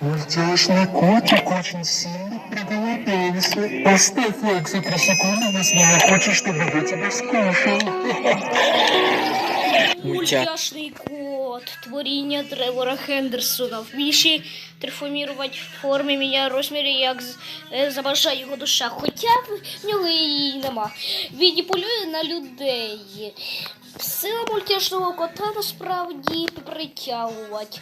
Мультяшный котик очень сильно проголодался. Поставь лайк за три секунды, если не хочешь, чтобы я тебя скушал. Мультяшний кот, творіння Тревора Хендерсона. Вміє трансформувати в формі мене розмірі, як з- е, забажає його душа. Хоча в нього її нема. Він і полює на людей. Сила мультяшного кота насправді притягувати.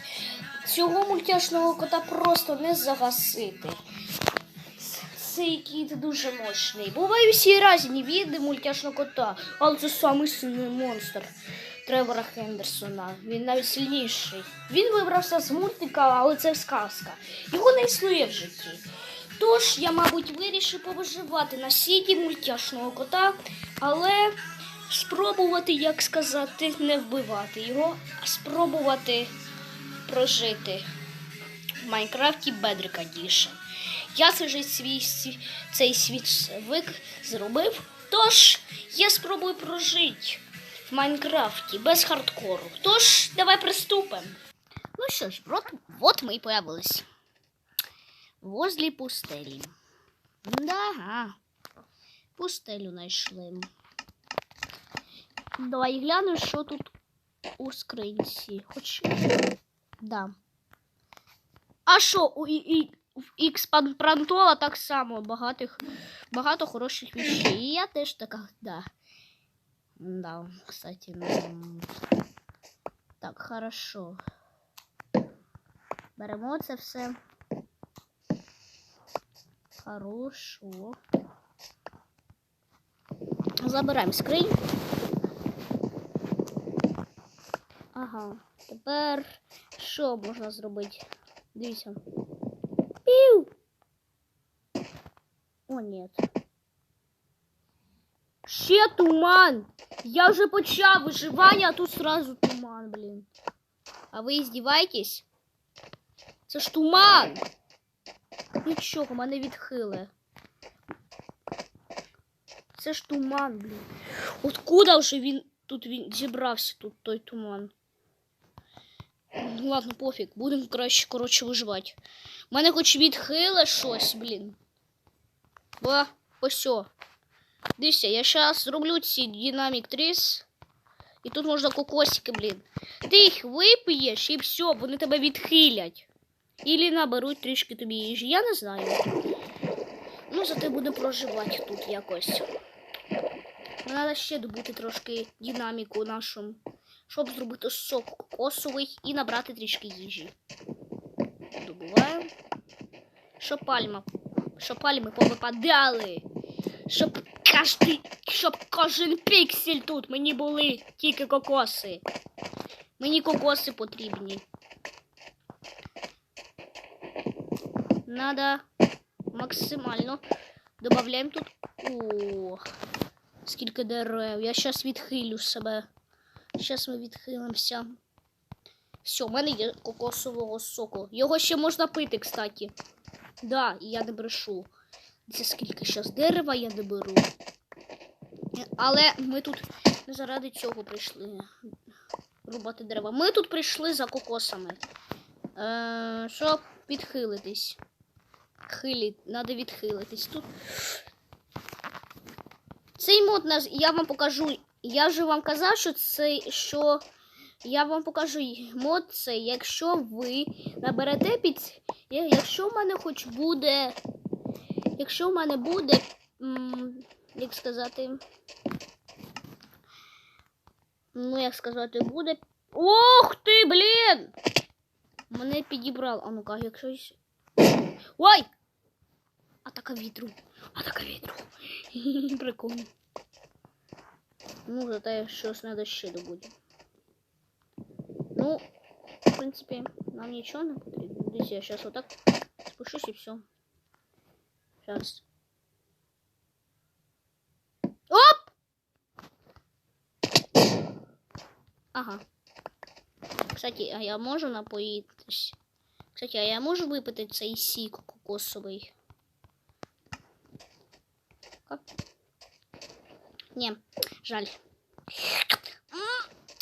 Цього мультяшного кота просто не загасити. Цей кіт дуже мощний. Буває всі різні види мультяшного кота, але це самий сильний монстр Тревора Хендерсона. Він навіть сильніший. Він вибрався з мультика, але це сказка. Його не існує в житті. Тож я, мабуть, вирішив повиживати на сіді мультяшного кота, але спробувати, як сказати, не вбивати його, а спробувати прожити в Майнкрафті Бедрика Edition. Я цей свій сві- цей світовик зробив. Тож я спробую прожити в Майнкрафті без хардкору. Тож, давай приступимо. Ну що ж, от, от ми і появились. Возле пустелі. Да, пустелю знайшли. Давай гляну, що тут у скринці. Хоч. Да. А що, у і, і, в Ікс Прантора так само багатих, багато хороших вещей. І я теж така, да. Да, кстати, ну... Так, хорошо. Беремо це все. Хорошо. Забираємо скриньку. Ага. Тепер що можна зробити? Дивіться. Пів. О, ні. Ще туман. Я вже почав виживання, а тут сразу туман, блін. А ви здіваєтесь? Це ж туман. Нічого, мене відхиле. Це ж туман, блін. Откуда вже він тут він зібрався тут той туман? Ну, ладно, пофіг, будемо краще, коротше, виживати. У мене хоч відхиле щось, блін. Ба, ось. Дивіться, я зараз зроблю ці динамік тріс. І тут можна кокосики, блін. Ти їх вип'єш і все, вони тебе відхилять. Ілі наберуть трішки тобі їжі. Я не знаю. Ну, зате будемо проживати тут якось. Треба ще добути трошки динаміку нашому, щоб зробити сок кокосовий і набрати трішки їжі. Добуваємо. Щоб пальма. Щоб пальми повипадали. Щоб кожний, щоб кожен піксель тут мені були тільки кокоси. Мені кокоси потрібні. Надо максимально. Добавляємо тут. О, скільки дерев. Я зараз відхилю себе. Зараз ми відхилимося. Все, в мене є кокосового соку. Його ще можна пити, кстати. Да, і я не брешу. Це скільки зараз дерева я не беру. Але ми тут не заради цього прийшли. Рубати дерева. Ми тут прийшли за кокосами. Е, щоб відхилитись. Хилі, треба відхилитись. Тут. Цей мод я вам покажу. Я вже вам казав, що це що. Я вам покажу мод цей, якщо ви наберете під. Якщо в мене хоч буде. Якщо в мене буде. Як сказати. Ну, як сказати, буде. Ох ти, блін! Мене підібрав. А ну-ка, якщо. Ой! Атака вітру. Атака вітру. Прикольно. Ну, зате щось треба ще добути. Ну, в принципі, нам нічого не потрібно. Десь я зараз отак спущусь і все. Зараз. Оп! Ага. Кстати, а я можу напоїтись? Кстати, а я можу випити цей сік кокосовий? Оп. Ні, жаль.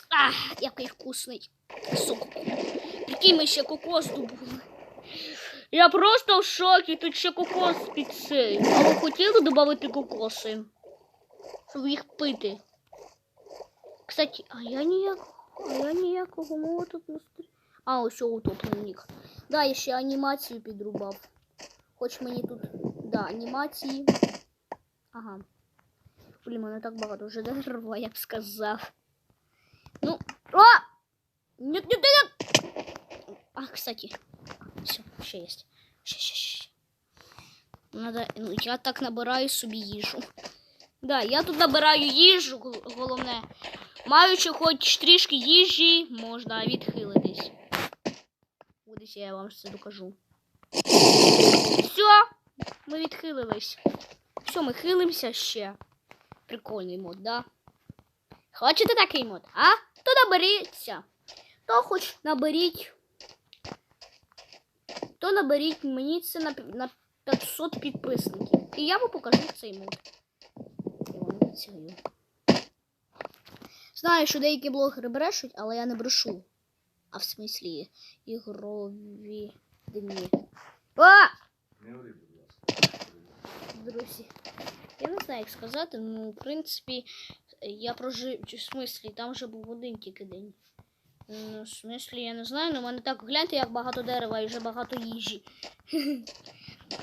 Ах, який вкусний сок. який ми ще кокос добули. Я просто в шокі, тут ще кокос під цей. А ви хотіли додати кокоси? Щоб їх пити. Кстати, а я ніяк. А я ніякого мова тут не стрі... А, ось утопленник. Да, я ще анімацію підрубав. Хоч мені тут. Да, анімації. Ага. Блін, мене так багато вже дерева, я б сказав. Ну. О! Нет, нет, нет! А, кстати. Все, ще є. Ще, ще, ще. Надо, ну, я так набираю собі їжу. Да, я тут набираю гол- головне. Маючи хоч трішки їжі, можна відхилитись. Ось я вам це докажу. Все, ми відхилились. Все, ми хилимося ще. Прикольний мод, да? Хочете такий мод, а? То наберіться. То хоч наберіть. То наберіть мені це на, на 500 підписників. І я вам покажу цей мод. Я вам обіцяю. Знаю, що деякі блогери брешуть, але я не брешу. А в смислі ігрові дні. Будь. Друзі. Я не знаю, як сказати, ну, в принципі, я прожив. В смислі, там вже був один тільки день. Ну, в смислі, я не знаю, але в мене так гляньте, як багато дерева і вже багато їжі.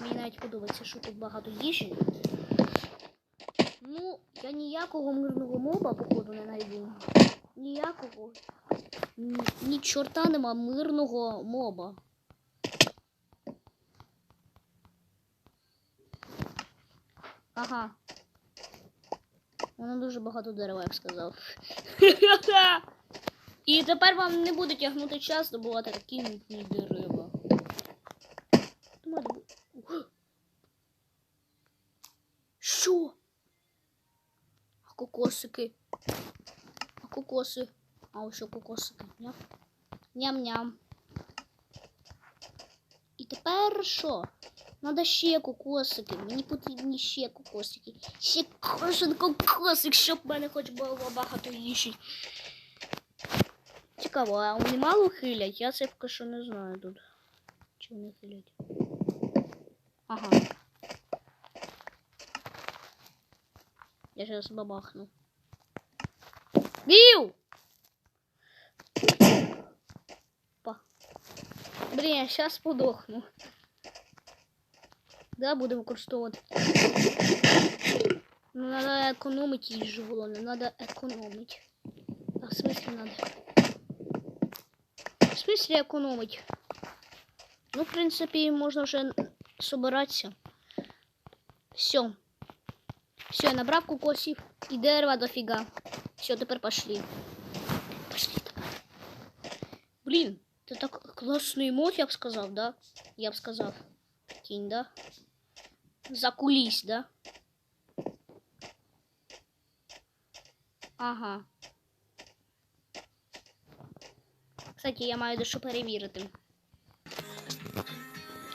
Мені навіть подобається, що тут багато їжі. Ну, я ніякого мирного моба, походу, не знайду. Ніякого. Ні, ні чорта нема мирного моба. Ага. Воно дуже багато дерева, я б сказав. І тепер вам не буде тягнути час добувати такі міцні дерева. Що? А кокосики? А кокоси? А ось що кокосики. Ням. Ням-ням. І тепер що? Надо ще кокосики. Мені потрібні ще кокосики. Ще кожен кокосик, щоб в мене хоч було багато їжі. Цікаво, а вони мало хилять? Я це поки що не знаю тут. Чи вони хилять? Ага. Я зараз бабахну. Бів! Па. Блін, я зараз подохну. Да, буду використовувати. Ну, надо економити їжу, головне, надо економити. А в смысле надо? В смысле економить? Ну, в принципі, можна вже собиратися. Все. Все, я набрав кокосів і дерева дофіга. Все, тепер пошли. Пошли тепер. Блін, це так класний мод, я б сказав, да? Я б сказав. Кінь, да? Закулись, да? Ага. Кстати, я маю дещо перевірити.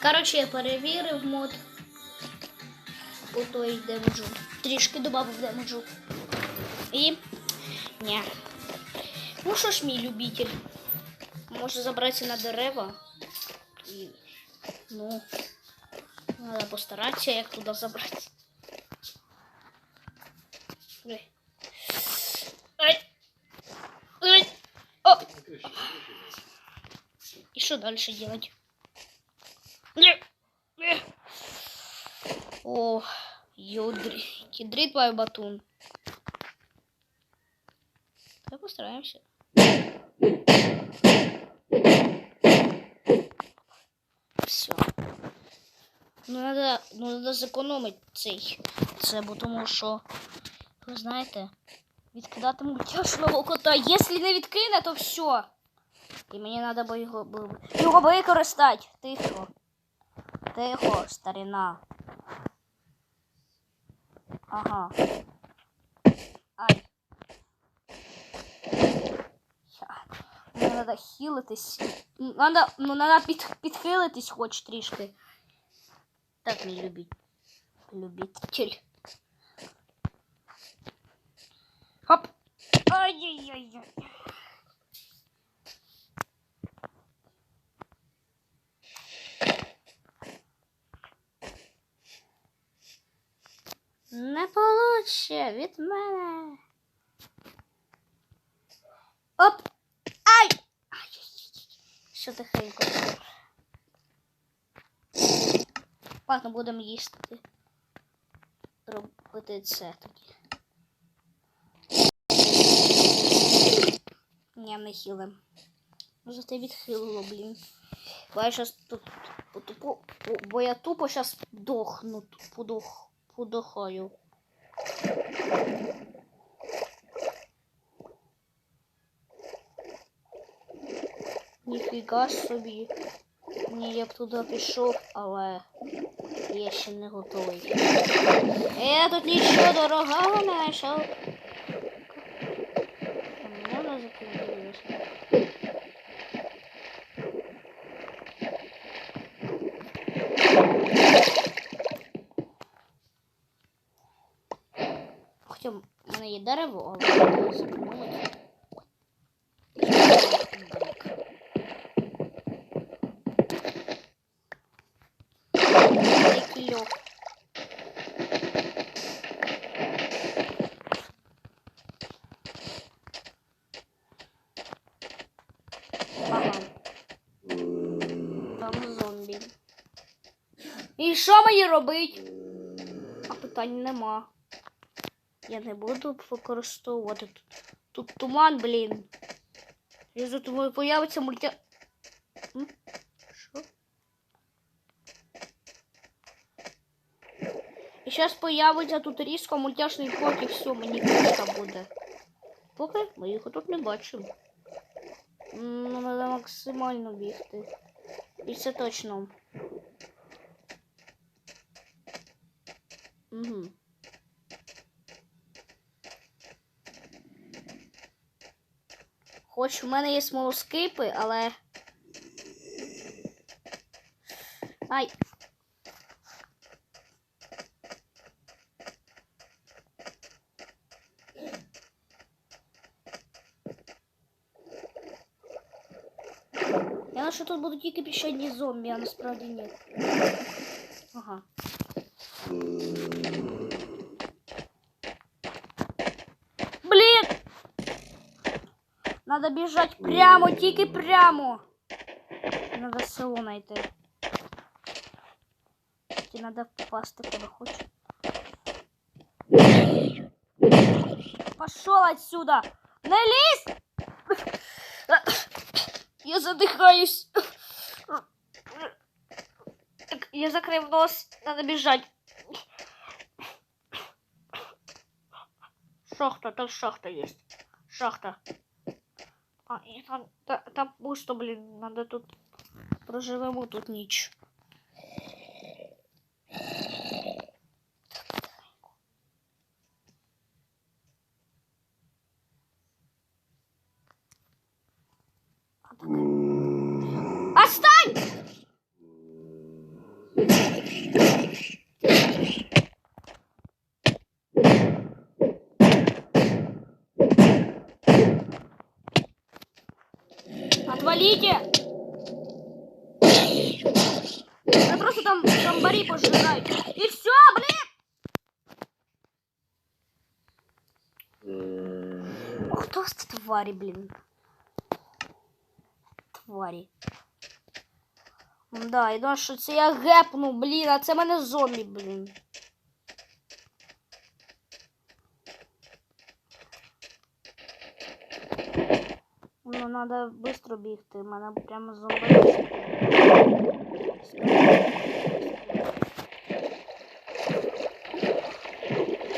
Коротше, я перевірив мод. У той демеджу. Трішки додав демеджу. І. Ні. Ну що ж, мій любитель? Може забратися на дерева. І. Ну. Надо постаратися, як туди забратися. Ой. Ай. Ай. О! На криші, на криші. И что дальше делать? Не. Не. О, юдри. Ядрит твой батун. Давай постараемся. Все. Ну надо, ну надо зекономити цей. Це, бо тому що, ви знаєте, відкидати мультяшного кота. Якщо не відкине, то все. І мені треба його, його використати. Тихо. Тихо, старина. Ага. Ай. Мені треба хілитись. М, Надо, ну, надо під, підхилитись хоч трішки. Так, не любить. Любитель. Хоп. Ай-яй-яй-яй. Не получше від мене. Оп! Ай! Ай-яй-яй-яй. Що тихенько? Ладно, будемо їсти. Робити це тоді. Ні, не. Ну, зате відхилило, блін. Бо я щас тут тупо, бо я тупо щас дохну, подох, подохаю. Ніфіга собі. Ні, я б туди пішов, але я ще не готовий. Я тут нічого дорогого не знайшов. Можна закинути? Хоча в мене є дерево, але я не зекономити. Кільок. Ага. Там зомбі. І що робить? А питань нема. Я не буду використовувати тут. Тут туман, блін. Я за тобою появиться мультя. М? Що? І зараз появиться тут різко мультяшний кот і все, мені книжка буде. Поки ми їх тут не бачимо. Ну, треба максимально бігти. І це точно. Угу. Хоч в мене є смолоскипи, але. Ай. Я думаю, що тут будуть тільки одні зомбі, а насправді ні. Ага. Блін! Надо бежать прямо, тільки прямо. Надо село найти. Тільки надо попасти куди хочу. Пошел отсюда! Не лезь! Я задыхаюсь. Так, я закрыл нос. Надо бежать. Шахта, там шахта есть. Шахта. А, и там, та, там пусто, блин, надо тут проживемо тут ніч. А так. Отстань! Отвалите! Да просто там зомбари пожирают. И все, блин! Хто ж це тварі, блін? Да, і думаю, що це я гепну, блін, а це мене зомбі, блін. Ну, надо быстро бігти, мене прямо зомби.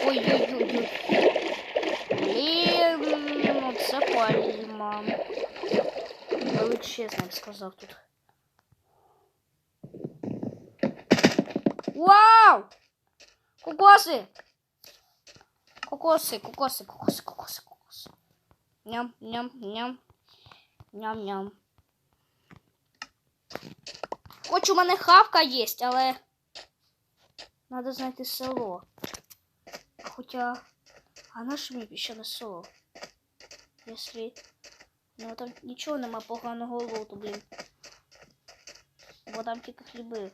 Ой-ой-ой. Блін, ну це пальма. Величезно, я б сказав тут. Вау! Кокоси! Кокоси, кокоси, кокоси, кокоси, кокоси. Ням, ням, ням. Ням-ням. Хоч у мене хавка є, але треба знайти село. Хоча, а наш мені ще не село? Якщо ну там нічого нема поганого лоту, блін. Бо там тільки хліби.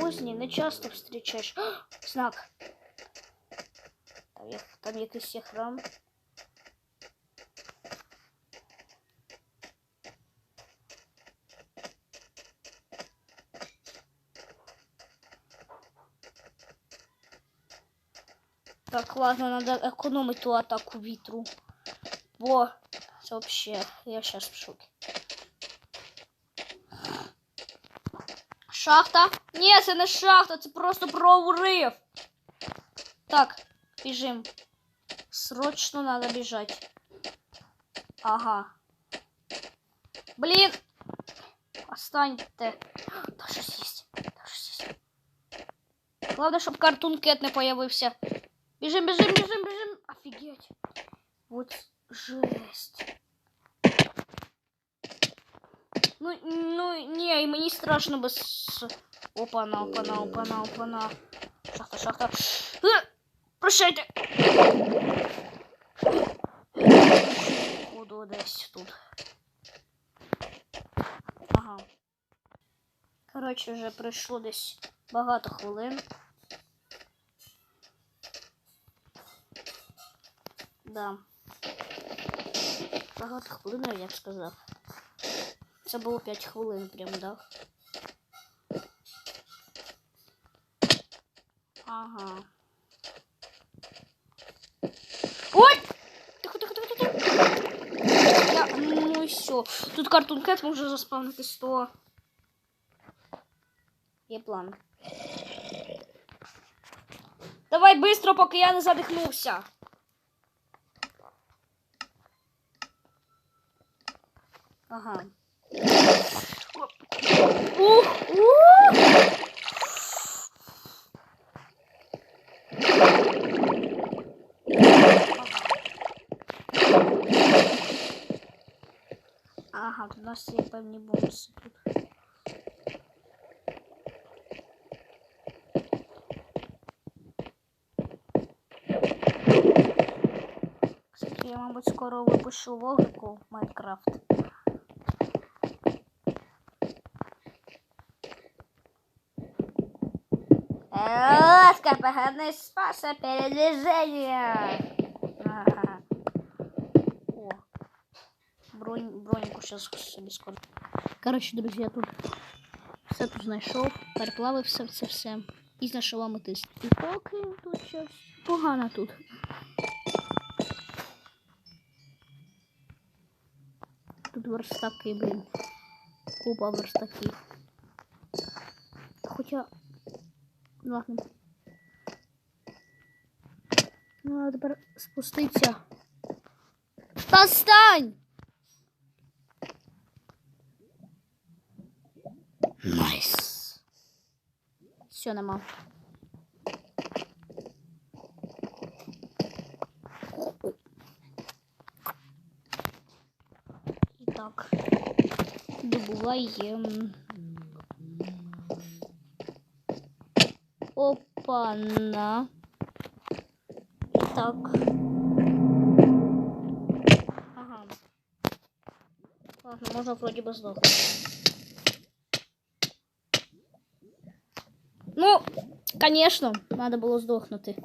Кузні не часто зустрічаєш. Знак. як- там якийсь є храм. Так, ладно, надо экономить ту атаку вітру. Бо вообще, я сейчас в шоке. Шахта? Ні, це не шахта, це просто прорив. Так, біжим. Срочно надо бежать. Ага. Блин! Останьте. Там щось есть. Там щось есть. Главное, щоб картун Кет не появився. Бежим, бежим, бежим, бежим. Офигеть. Вот жесть. Ну, ну, не, и мне страшно без... Опа-на, опа-на, опа-на, опа-на. Шахта, шахта. Э, Прощайте. Буду десь тут. Ага. Коротше, вже пройшло десь багато хвилин. Да. Багато хвилин, я б сказав. Це було 5 хвилин прям, да? Ага. Ой! Ну і все. Тут картун кет може заспавнити 100. Є план. Давай быстро, поки я не задихнувся. Ага. Ух, ух! Ага, у нас є певні бонуси тут. Я, мабуть, скоро випущу логіку Майнкрафт. Ласка, погодный способ передвижения. Ага. О. Бронь, броніку сейчас собі скоро. Коротше, друзі, я тут все тут знайшов, переплавився все все. І знайшов аметист. І поки тут щось погано тут. Тут верстаки, блін. Купа верстаків. Хоча. Ну, Ладно. Ну, а тепер спуститься. Та! Найс. Все, нема. І так. Добуваємо. Опа-на. Так. Ага. Ладно, можно вроде бы сдохнуть. Ну, конечно, надо було здохнути.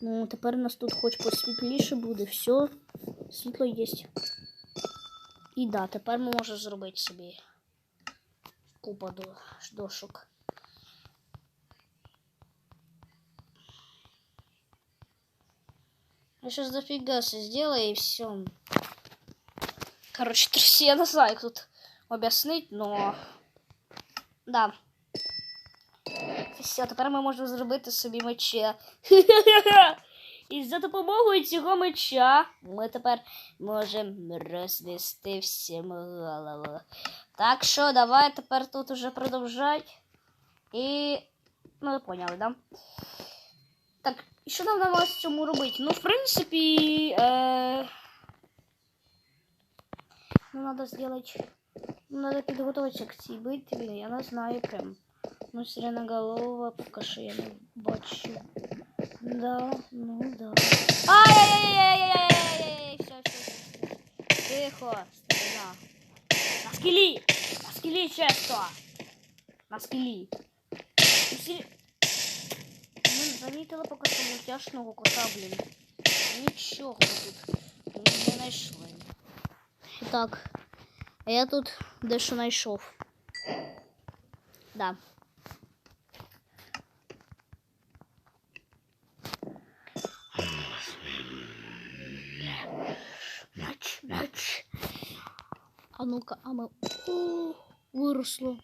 Ну, тепер у нас тут хоч посвітліше буде, все. Світло є. І да, тепер ми можемо зробити собі купа до- дошок. Я сейчас дофига все сделаю и все. Короче, тряси, я не знаю, як тут об'яснити, но. Да. Все, тепер ми можемо зробити собі меча. І за допомогою цього меча ми тепер можемо рознести всім голову. Так що, давай тепер тут уже продовжати. І. Ну, ви поняли, да? Так, і що нам намагалось цьому робити? Ну, в принципі. Е... Ну, надо сделать. Ну, надо підготуватися к цій битві. Я не знаю прям. Ну, сиреноголова, поки що я не бачу. Да, ну да. Ай-яй-яй-яй-яй-яй-яй-яй, все, все, все. Тихо, старина. На скелі! На скелі чисто! На скелі. Ну, сі- Ну, замітили поки що мультяшного кота, блін. Нічого тут не знайшли. Так, а я тут дещо знайшов. Да. Нач, нач. А ну-ка, а ми. О, виросло.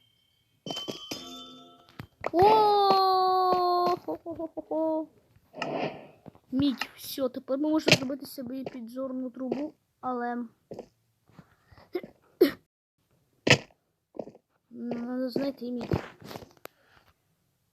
О! Мідь, все, тепер ми можемо зробити собі підзорну трубу, але. Надо знайти мідь.